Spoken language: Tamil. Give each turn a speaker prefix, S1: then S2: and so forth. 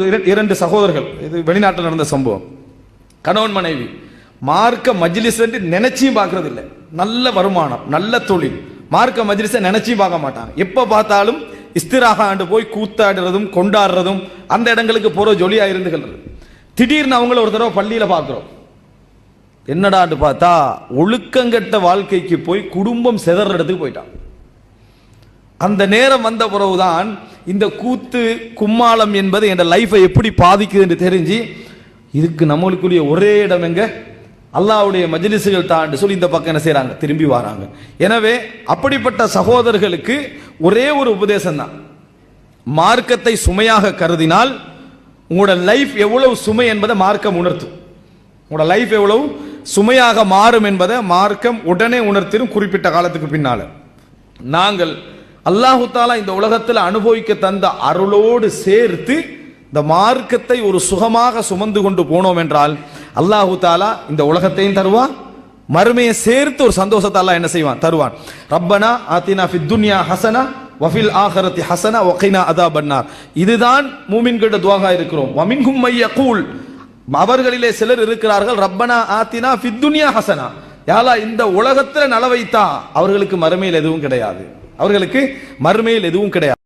S1: இரண்டு சகோதரர்கள். இது வெளிநாட்டில் நடந்த சம்பவம். கணவன் மனைவி. மார்க்க மஜ்லிஸ் என்று நினைச்சியும் பார்க்கறது இல்லை நல்ல வருமானம் நல்ல தொழில். மார்க்க மஜ்லிஸை நினைச்சியும் பார்க்க மாட்டாங்க. எப்ப பார்த்தாலும் இஸ்திராக ஆண்டு போய் கூத்தாடுறதும் கொண்டாடுறதும் அந்த இடங்களுக்கு போற ஜொலியா இருந்துகிறது திடீர்னு அவங்கள ஒரு தடவை பள்ளியில பார்க்கிறோம். என்னடான்னு பார்த்தா ஒழுக்கங்கெட்ட வாழ்க்கைக்கு போய் குடும்பம் செதறதுக்கு போயிட்டான். அந்த நேரம் வந்த பிறகுதான் இந்த கூத்து கும்மாளம் என்பது என் லைஃபை எப்படி பாதிக்குது என்று தெரிஞ்சு இதுக்கு நம்மளுக்குரிய ஒரே இடம் எங்க? அல்லாவுடைய மஜ்லிஸுகள் தாண்டு சொல்லி இந்த பக்கம் என்ன செய்கிறாங்க திரும்பி வராங்க. எனவே அப்படிப்பட்ட சகோதரர்களுக்கு ஒரே ஒரு உபதேசம் தான் மார்க்கத்தை சுமையாக கருதினால் உங்களோட லைஃப் எவ்வளவு சுமை என்பதை மார்க்கம் உணர்த்தும். உங்களோட லைஃப் எவ்வளவு சுமையாக மாறும் என்பதை மார்க்கம் உடனே உணர்த்திடும் குறிப்பிட்ட காலத்துக்கு பின்னால். நாங்கள் அல்லாஹு தாலா இந்த உலகத்தில் அனுபவிக்க தந்த அருளோடு சேர்த்து இந்த மார்க்கத்தை ஒரு சுகமாக சுமந்து கொண்டு போனோம் என்றால் அல்லாஹு தாலா இந்த உலகத்தையும் தருவான். மறுமையை சேர்த்து ஒரு சந்தோஷத்தை எல்லாம் என்ன செய்வான்? தருவான். ரப்பனா ஆத்தினா ஃபித் துன்யா ஹசனா வஃபில் ஆஹரத்தி ஹசனா ஒகைனா அதா பன்னார் இதுதான் மூமின்கிட்ட துவாகா இருக்கிறோம். வமின்கும் மைய கூல். அவர்களிலே சிலர் இருக்கிறார்கள் ரப்பனா ஆத்தினா ஃபித் துன்யா ஹசனா. யாலா இந்த உலகத்தில் நல வைத்தா அவர்களுக்கு மறுமையில் எதுவும் கிடையாது. அவர்களுக்கு மறுமையில் எதுவும் கிடையாது.